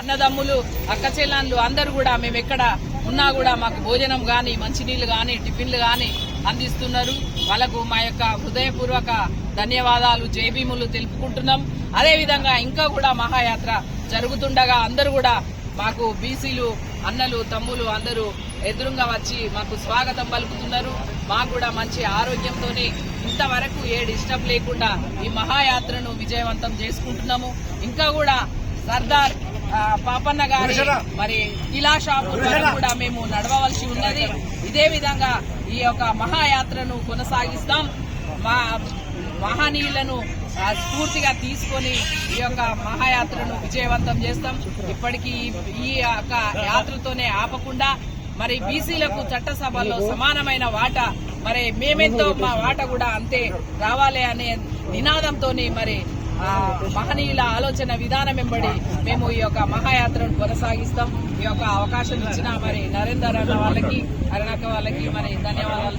అన్నదమ్ములు అక్క అందరూ కూడా మేము ఎక్కడ ఉన్నా కూడా మాకు భోజనం కానీ మంచినీళ్ళు కానీ టిఫిన్లు కానీ అందిస్తున్నారు. వాళ్ళకు మా యొక్క హృదయపూర్వక ధన్యవాదాలు జేబీములు తెలుపుకుంటున్నాం. అదేవిధంగా ఇంకా కూడా మహాయాత్ర జరుగుతుండగా అందరూ కూడా మాకు బీసీలు అన్నలు తమ్ములు అందరూ ఎదురుగా వచ్చి మాకు స్వాగతం పలుకుతున్నారు. మాకు కూడా మంచి ఆరోగ్యంతోనే ఇంతవరకు ఏ డిస్టర్బ్ లేకుండా ఈ మహాయాత్రను విజయవంతం చేసుకుంటున్నాము. ఇంకా కూడా సర్దార్ పాపన్న గారి మరి ఇలా షాపు కూడా మేము నడవవలసి ఉన్నది. ఇదే విధంగా ఈ యొక్క మహాయాత్రను కొనసాగిస్తాం. మా మహనీయులను స్ఫూర్తిగా తీసుకొని ఈ యొక్క మహాయాత్రను విజయవంతం చేస్తాం. ఇప్పటికీ ఈ- యొక్క యాత్రతోనే ఆపకుండా మరి బీసీలకు చట్టసభల్లో సమానమైన వాటా మరి మేమెంతో మా వాట కూడా అంతే రావాలి అనే నినాదంతో మరి మహనీయుల ఆలోచన విధానం వెంబడి మేము ఈ యొక్క మహాయాత్రను కొనసాగిస్తాం. ఈ యొక్క అవకాశం ఇచ్చిన మరి నరేందర్ అన్న వాళ్ళకి అరుణక్క వాళ్ళకి మరి ధన్యవాదాలు